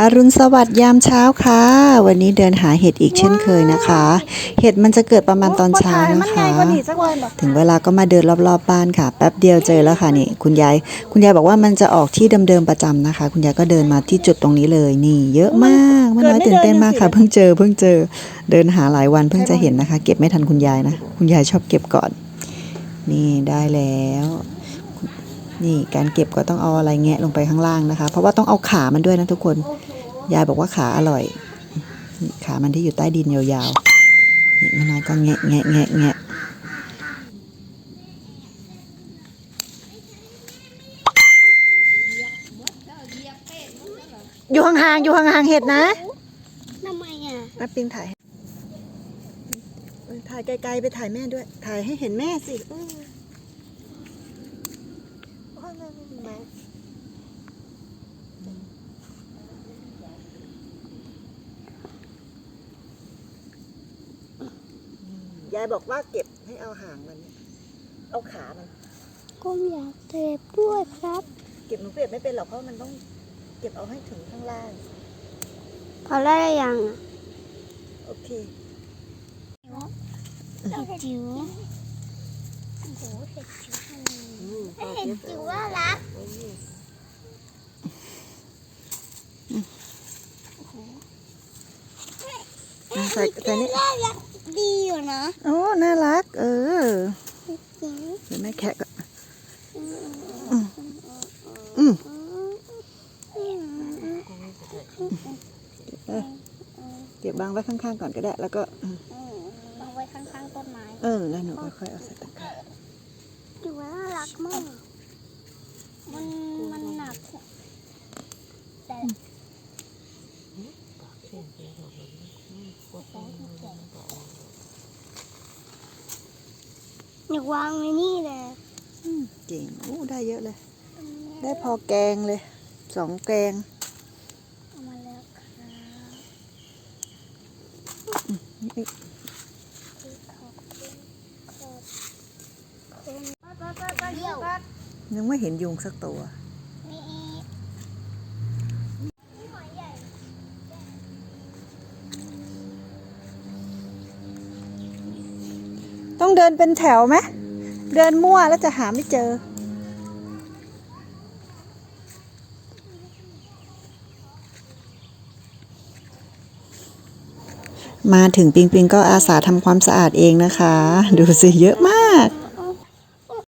อรุณสวัสดิ์ยามเช้าค่ะ วันนี้เดินหาเห็ดอีกเช่นเคยนะคะ เห็ดมันจะเกิดประมาณตอนเช้านะคะ ถึงเวลาก็มาเดินรอบๆบบ้านค่ะ แป๊บเดียวเจอแล้วค่ะนี่ คุณยาย คุณยายบอกว่ามันจะออกที่เดิมๆประจำนะคะ คุณยายก็เดินมาที่จุดตรงนี้เลยนี่ เยอะมากมันน้อยตื่นเต้นมากค่ะ เพิ่งเจอเพิ่งเจอ เดินหาหลายวันเพิ่งจะเห็นนะคะ เก็บไม่ทันคุณยายนะ คุณยายชอบเก็บก่อน นี่ได้แล้วนี่การเก็บก็ต้องเอาอะไรแงะลงไปข้างล่างนะคะ เพราะว่าต้องเอาขามันด้วยนะทุกคน ยายบอกว่าขาอร่อยนี่ขามันที่อยู่ใต้ดินยาวๆนี่แม่น้อยก็แงะแงะแงะแงะอยู่ห่างๆอยู่ห่างๆเห็ดนะทำไมอะแป๊บปิงถ่ายเออถ่ายไกลๆไปถ่ายแม่ด้วย ถ่ายให้เห็นแม่สิเอออ ยายบอกว่าเก็บให้เอาหางมัน เอาขามัน ก็อยากเจ็บด้วยครับ เก็บหนูเก็บไม่เป็นหรอกเพราะมันต้องเก็บเอาให้ถึงข้างล่าง พอได้หรือยังอะโอเคเห็ดจิ๋วโอ้โหเห็ดจิ๋วเห็ดจิ๋วว่ารักอะใส่ใส่นี่น่ารัก ดีอยู่นะโอ้ น่ารัก เออเดี๋ยวแม่แคะก่อนอืมเก็บบางไว้ข้างๆก่อนก็ได้ แล้วก็อืมเอาไว้ข้างๆต้นไม้ เออ แล้วหนูค่อยๆเอาใส่ตะกร้าจิ๋วน่ารักมาก มัน มันหนักแต่ อยากวางไว้นี่แหละอืมเก่งโอ้ได้เยอะเลย ได้พอแกงเลย สองแกงเอามาแล้วครับนี่ขอบคุณขอบคุณเดี่ยวยังไม่เห็นยุงสักตัว ต้องเดินเป็นแถวไหมเดินมั่วแล้วจะหาไม่เจอ มาถึงปิงปิงก็อาสาทำความสะอาดเองนะคะ ดูสิเยอะมาก